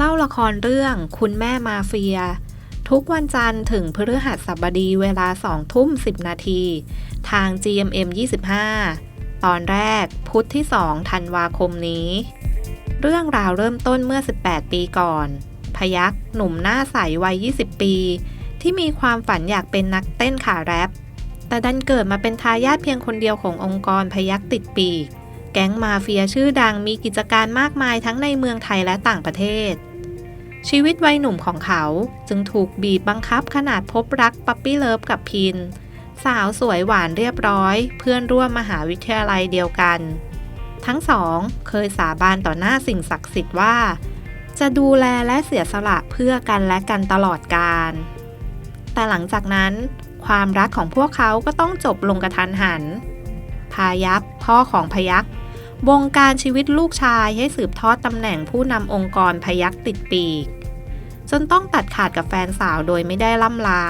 เล่าละครเรื่องคุณแม่มาเฟีย ทุกวันจันทร์ถึงพฤหัสบดีเวลา2ทุ่ม 10 นาที ทาง GMM 25 ตอนแรกพุธที่ 2 ธันวาคมนี้ เรื่องราวเริ่มต้นเมื่อ 18 ปีก่อน พยักหนุ่มหน้าใสวัย 20 ปี ที่มีความฝันอยากเป็นนักเต้นขาแรปแต่ดันเกิดมาเป็นทายาทเพียงคนเดียวขององค์กรพยักติดปีก แก๊งมาเฟียชื่อดังมีกิจการมากมายทั้งในเมืองไทยและต่างประเทศ ชีวิตวัยหนุ่มของเขาจึงถูกบีบบังคับขนาดพบรักปั๊ปปี้เลิฟกับพิน สาวสวยหวานเรียบร้อย เพื่อนร่วมมหาวิทยาลัยเดียวกัน ทั้งสองเคยสาบานต่อหน้าสิ่งศักดิ์สิทธิ์ว่า จะดูแลและเสียสละเพื่อกันและกันตลอดกาลแต่หลังจากนั้น ความรักของพวกเขาก็ต้องจบลงกระทันหัน พายัพพ่อของพยัก บงการชีวิตลูกชายให้สืบทอดตำแหน่งผู้นำองค์กรพยักติดปีก จนต้องตัดขาดกับแฟนสาวโดยไม่ได้ล่ำลา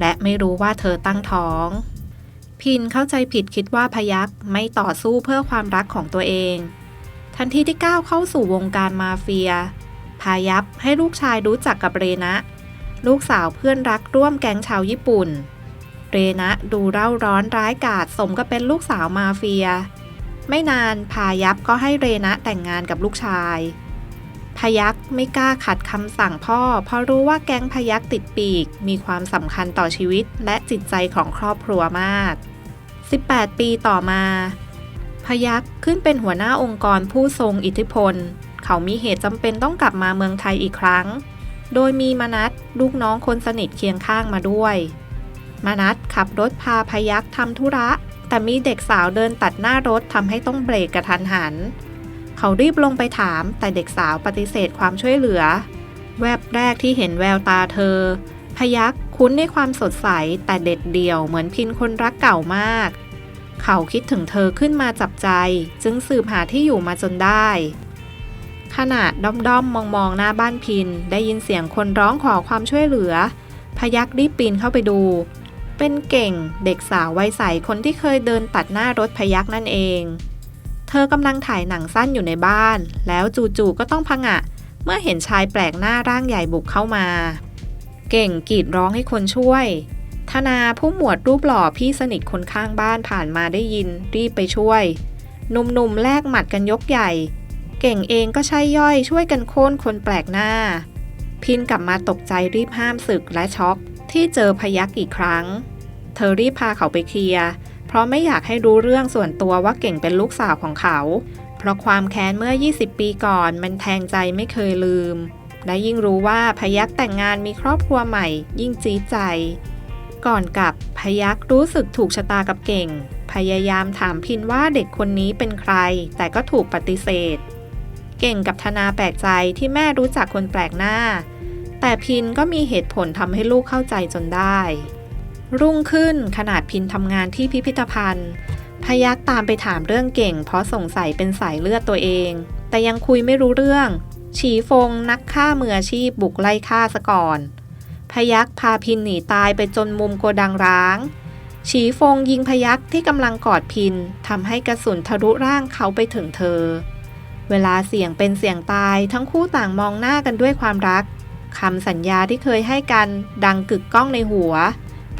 และไม่รู้ว่าเธอตั้งท้อง พินเข้าใจผิดคิดว่าพยักไม่ต่อสู้เพื่อความรักของตัวเอง ทันทีที่ก้าวเข้าสู่วงการมาเฟีย พายัพให้ลูกชายรู้จักกับเรนะ ลูกสาวเพื่อนรักร่วมแก๊งชาวญี่ปุ่น เรนะดูเร่าร้อนร้ายกาจสมกับเป็นลูกสาวมาเฟีย ไม่นานพายัพก็ให้เรนะแต่งงานกับลูกชาย พยักไม่กล้าขัดคำสั่งพ่อ เพราะรู้ว่าแก๊งพยักติดปีก มีความสำคัญต่อชีวิตและจิตใจของครอบครัวมาก 18 ปีต่อมา พยักขึ้นเป็นหัวหน้าองค์กรผู้ทรงอิทธิพล เขามีเหตุจำเป็นต้องกลับมาเมืองไทยอีกครั้ง โดยมีมนัทลูกน้องคนสนิทเคียงข้างมาด้วย มนัทขับรถพาพยักทำธุระ แต่มีเด็กสาวเดินตัดหน้ารถทำให้ต้องเบรกกระทันหัน เขารีบลงไปถามแต่เด็กสาวปฏิเสธความช่วยเหลือ แวบแรกที่เห็นแววตาเธอ พยักคุ้นในความสดใสแต่เด็ดเดี่ยวเหมือนพินคนรักเก่ามาก เขาคิดถึงเธอขึ้นมาจับใจ จึงสืบหาที่อยู่มาจนได้ ขณะด้อมด้อมมองมองๆหน้าบ้านพิน ได้ยินเสียงคนร้องขอความช่วยเหลือ พยักรีบปีนเข้าไปดู เป็นเก่งเด็กสาววัยใสคนที่เคยเดินตัดหน้ารถพยักนั่นเอง เธอกำลังถ่ายหนังสั้นอยู่ในบ้าน แล้วจู่ๆก็ต้องพังะ เมื่อเห็นชายแปลกหน้าร่างใหญ่บุกเข้ามา เก่งกรีดร้องให้คนช่วย ธนาผู้หมวดรูปหล่อพี่สนิทคนข้างบ้านผ่านมาได้ยิน รีบไปช่วยหนุ่มๆแลกหมัดกันยกใหญ่ เก่งเองก็ใช่ย่อยช่วยกันโค่นคนแปลกหน้า พินกลับมาตกใจรีบห้ามศึกและช็อก ที่เจอพยักอีกครั้ง เธอรีบพาเขาไปเคลียร์เพราะไม่อยากให้รู้เรื่องส่วนตัวว่าเก่งเป็นลูกสาวของเขา เพราะความแค้นเมื่อ 20 ปีก่อนมันแทงใจไม่เคยลืม และยิ่งรู้ว่าพยักแต่งงานมีครอบครัวใหม่ ยิ่งจี๊ดใจ ก่อนกลับพยักรู้สึกถูกชะตากับเก่ง พยายามถามพินว่าเด็กคนนี้เป็นใคร แต่ก็ถูกปฏิเสธ เก่งกับธนาแปลกใจที่แม่รู้จักคนแปลกหน้า แต่พินก็มีเหตุผลทำให้ลูกเข้าใจจนได้ รุ่งขึ้นขนาดพินทำงานที่พิพิธภัณฑ์ พยักตามไปถามเรื่องเก่ง เพราะสงสัยเป็นสายเลือดตัวเอง แต่ยังคุยไม่รู้เรื่อง ฉีฟงนักฆ่ามืออาชีพบุกไล่ฆ่าซะก่อน พยักพาพินหนีตายไปจนมุมโกดังร้างฉีฟงยิงพยักที่กำลังกอดพินทำให้กระสุนทะลุร่างเขาไปถึงเธอ เวลาเสี่ยงเป็นเสี่ยงตายทั้งคู่ต่างมองหน้ากันด้วยความรัก คำสัญญาที่เคยให้กันดังกึกก้องในหัว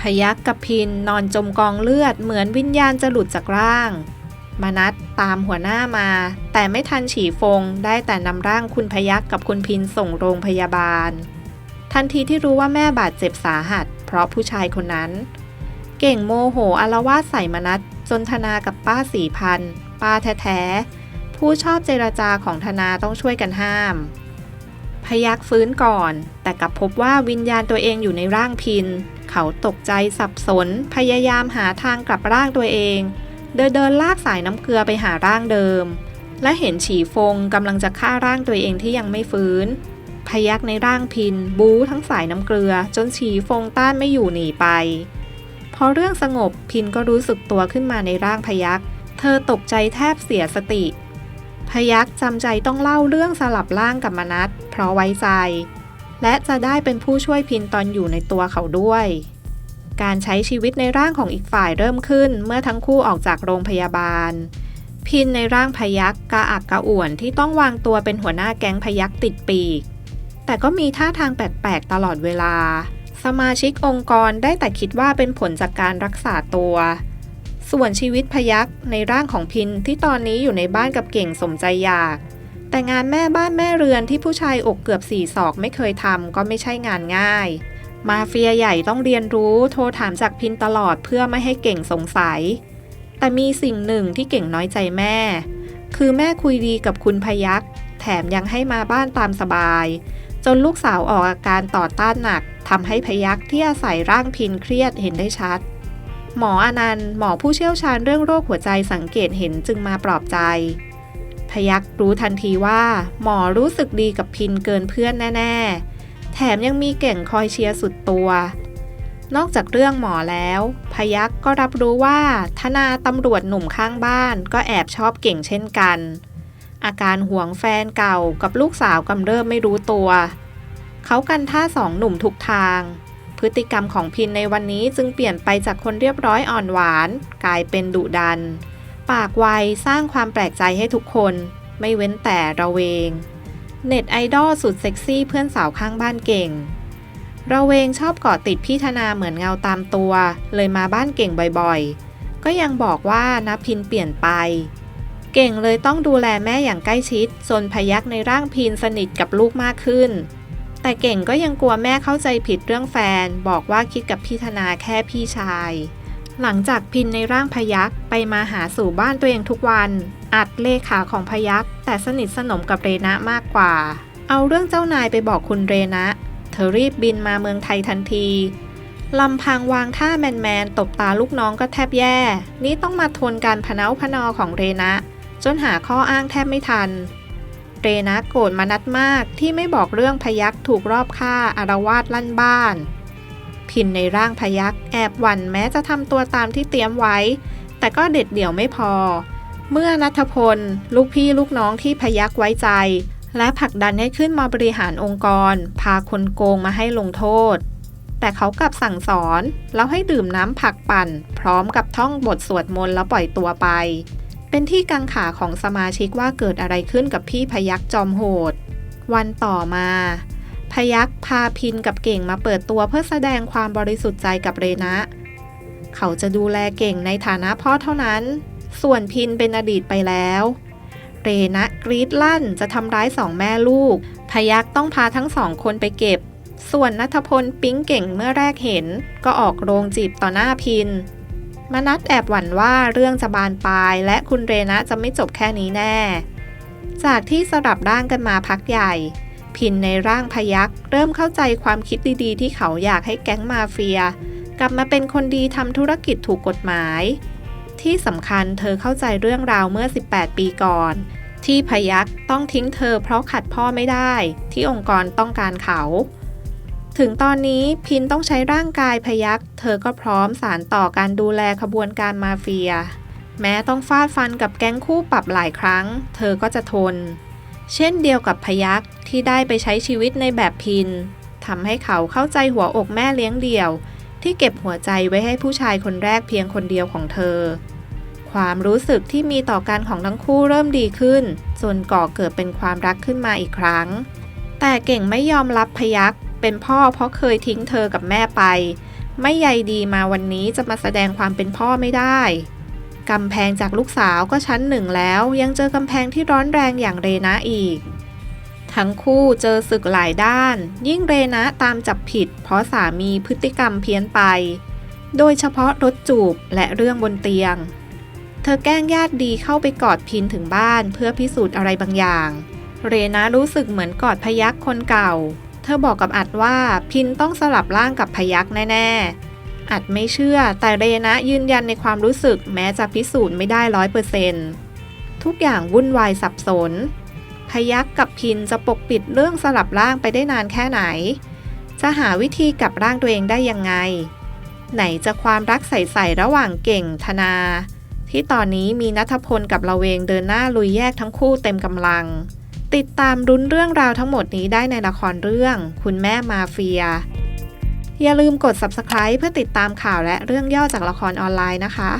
พยักกับพินนอนจมกองเลือดเหมือนวิญญาณจะหลุดจากร่าง มนัดตามหัวหน้ามา แต่ไม่ทันฉีฟงได้แต่นำร่างคุณพยักกับคุณพินส่งโรงพยาบาล ทันทีที่รู้ว่าแม่บาดเจ็บสาหัส เพราะผู้ชายคนนั้น เก่งโมโหอารวาสใส่มนัดจนธนากับป้าสี่พันป้าแท้ๆผู้ชอบเจรจาของธนาต้องช่วยกันห้าม พยักฟื้นก่อน แต่กลับพบว่าวิญญาณตัวเองอยู่ในร่างพิน เขาตกใจสับสน พยายามหาทางกลับร่างตัวเองเดินเดินลากสายน้ำเกลือไปหาร่างเดิม และเห็นฉีฟงกำลังจะฆ่าร่างตัวเองที่ยังไม่ฟื้น พยักในร่างพิน บู๊ทั้งสายน้ำเกลือ จนฉีฟงต้านไม่อยู่หนีไป พอเรื่องสงบพินก็รู้สึกตัวขึ้นมาในร่างพยักเธอตกใจแทบเสียสติ พยักจำใจต้องเล่าเรื่องสลับร่างกับมนัสเพราะไว้ใจ และจะได้เป็นผู้ช่วยพินตอนอยู่ในตัวเขาด้วย การใช้ชีวิตในร่างของอีกฝ่ายเริ่มขึ้นเมื่อทั้งคู่ออกจากโรงพยาบาล พินในร่างพยักกระอักกระอ่วนที่ต้องวางตัวเป็นหัวหน้าแก๊งพยักติดปีก แต่ก็มีท่าทางแปลกๆตลอดเวลา สมาชิกองค์กรได้แต่คิดว่าเป็นผลจากการรักษาตัว ส่วนชีวิตพยักในร่างของพินที่ตอนนี้อยู่ในบ้านกับเก่งสมใจอยาก แต่งานแม่บ้านแม่เรือนที่ผู้ชายอกเกือบสี่ศอกไม่เคยทำก็ไม่ใช่งานง่าย มาเฟียใหญ่ต้องเรียนรู้โทรถามจากพินตลอดเพื่อไม่ให้เก่งสงสัย แต่มีสิ่งหนึ่งที่เก่งน้อยใจแม่ คือแม่คุยดีกับคุณพยักแถมยังให้มาบ้านตามสบาย จนลูกสาวออกอาการต่อต้านหนักทำให้พยักที่อาศัยร่างพินเครียดเห็นได้ชัด หมออนันต์หมอผู้เชี่ยวชาญเรื่องโรคหัวใจสังเกตเห็นจึงมาปลอบใจ พยักรู้ทันทีว่า หมอรู้สึกดีกับพินเกินเพื่อนแน่ ๆ แถมยังมีเก่งคอยเชียร์สุดตัวนอกจากเรื่องหมอแล้ว พยักก็รับรู้ว่า ธนาตำรวจหนุ่มข้างบ้านก็แอบชอบเก่งเช่นกัน อาการห่วงแฟนเก่ากับลูกสาวกำเริบไม่รู้ตัว เขากันท่าสองหนุ่มทุกทาง พฤติกรรมของพินในวันนี้จึงเปลี่ยนไปจากคนเรียบร้อยอ่อนหวาน กลายเป็นดุดัน ปากไวสร้างความแปลกใจให้ทุกคน ไม่เว้นแต่ระเวง เน็ตไอดอลสุดเซ็กซี่เพื่อนสาวข้างบ้านเก่ง ระเวงชอบเกาะติดพี่ธนาเหมือนเงาตามตัว เลยมาบ้านเก่งบ่อยๆ ก็ยังบอกว่านะพินเปลี่ยนไป เก่งเลยต้องดูแลแม่อย่างใกล้ชิดจนพยักในร่างพินสนิทกับลูกมากขึ้น แต่เก่งก็ยังกลัวแม่เข้าใจผิดเรื่องแฟน บอกว่าคิดกับพี่ธนาแค่พี่ชาย หลังจากพินในร่างพยักไปมาหาสู่บ้านตัวเองทุกวัน อัดเลขาของพยักแต่สนิทสนมกับเรนะมากกว่า เอาเรื่องเจ้านายไปบอกคุณเรนะ เธอรีบบินมาเมืองไทยทันทีลำพังวางท่าแมนๆตบตาลูกน้องก็แทบแย่ นี่ต้องมาทนการพเนาพนอของเรนะ จนหาข้ออ้างแทบไม่ทัน เรนะโกรธมานัดมากที่ไม่บอกเรื่องพยักถูกรอบฆ่าอารวาสลั่นบ้าน พินในร่างพยักแอบหวั่นแม้จะทำตัวตามที่เตรียมไว้ แต่ก็เด็ดเดี่ยวไม่พอ เมื่อนัทพล ลูกพี่ลูกน้องที่พยักไว้ใจ และผลักดันให้ขึ้นมาบริหารองค์กร พาคนโกงมาให้ลงโทษ แต่เขากลับสั่งสอนแล้วให้ดื่มน้ำผักปั่น พร้อมกับท่องบทสวดมนต์แล้วปล่อยตัวไป เป็นที่กังขาของสมาชิกว่าเกิดอะไรขึ้นกับพี่พยักจอมโหด วันต่อมา พยักพาพินกับเก่งมาเปิดตัวเพื่อแสดงความบริสุทธิ์ใจกับเรนะ เขาจะดูแลเก่งในฐานะพ่อเท่านั้น ส่วนพินเป็นอดีตไปแล้ว เรนะกรีดลั่นจะทำร้ายสองแม่ลูก พยักต้องพาทั้งสองคนไปเก็บ ส่วนนัทพลปิ๊งเก่งเมื่อแรกเห็น ก็ออกโรงจีบต่อหน้าพิน มนัดแอบหวั่นว่าเรื่องจะบานปลาย และคุณเรนะจะไม่จบแค่นี้แน่ จากที่สลับร่างกันมาพักใหญ่ พินในร่างพยักเริ่มเข้าใจความคิดดีๆ ที่เขาอยากให้แก๊งมาเฟีย กลับมาเป็นคนดีทำธุรกิจถูกกฎหมาย ที่สำคัญเธอเข้าใจเรื่องราวเมื่อ 18 ปีก่อน ที่พยักต้องทิ้งเธอเพราะขัดพ่อไม่ได้ ที่องค์กรต้องการเขา ถึงตอนนี้พินต้องใช้ร่างกายพยักเธอก็พร้อมสารต่อการดูแลขบวนการมาเฟีย แม้ต้องฟาดฟันกับแก๊งคู่ปรับหลายครั้ง เธอก็จะทน เช่นเดียวกับพยักที่ได้ไปใช้ชีวิตในแบบพินทำให้เขาเข้าใจหัวอกแม่เลี้ยงเดี่ยว ที่เก็บหัวใจไว้ให้ผู้ชายคนแรกเพียงคนเดียวของเธอ ความรู้สึกที่มีต่อกันของทั้งคู่เริ่มดีขึ้น จนก่อเกิดเป็นความรักขึ้นมาอีกครั้ง แต่เก่งไม่ยอมรับพยัก เป็นพ่อเพราะเคยทิ้งเธอกับแม่ไป ไม่ใยดีมาวันนี้จะมาแสดงความเป็นพ่อไม่ได้กำแพงจากลูกสาวก็ชั้นหนึ่งแล้ว ยังเจอกำแพงที่ร้อนแรงอย่างเรนะอีก ทั้งคู่เจอศึกหลายด้าน ยิ่งเรนะตามจับผิด เพราะสามีพฤติกรรมเพี้ยนไป โดยเฉพาะรถจูบและเรื่องบนเตียง เธอแกล้งญาติดีเข้าไปกอดพินถึงบ้านเพื่อพิสูจน์อะไรบางอย่าง เรนะรู้สึกเหมือนกอดพยักคนเก่า ธอบอกกับอัดว่าพินต้องสลับร่างกับพยักแน่ๆ อัดไม่เชื่อแต่เรนะยืนยันในความรู้สึกแม้จะพิสูจน์ไม่ได้ร้อยเปอร์เซนต์ทุกอย่างวุ่นวายสับสน พยักกับพินจะปกปิดเรื่องสลับร่างไปได้นานแค่ไหน จะหาวิธีกลับร่างตัวเองได้ยังไง ไหนจะความรักใส่ๆระหว่างเก่งธนา ที่ตอนนี้มีนัทพลกับละเวงเดินหน้าลุยแยกทั้งคู่เต็มกำลัง ติดตามรุ้นเรื่องราวทั้งหมดนี้ได้ในละครเรื่อง คุณแม่มาเฟีย อย่าลืมกด subscribe เพื่อติดตามข่าวและเรื่องย่อจากละครออนไลน์นะคะ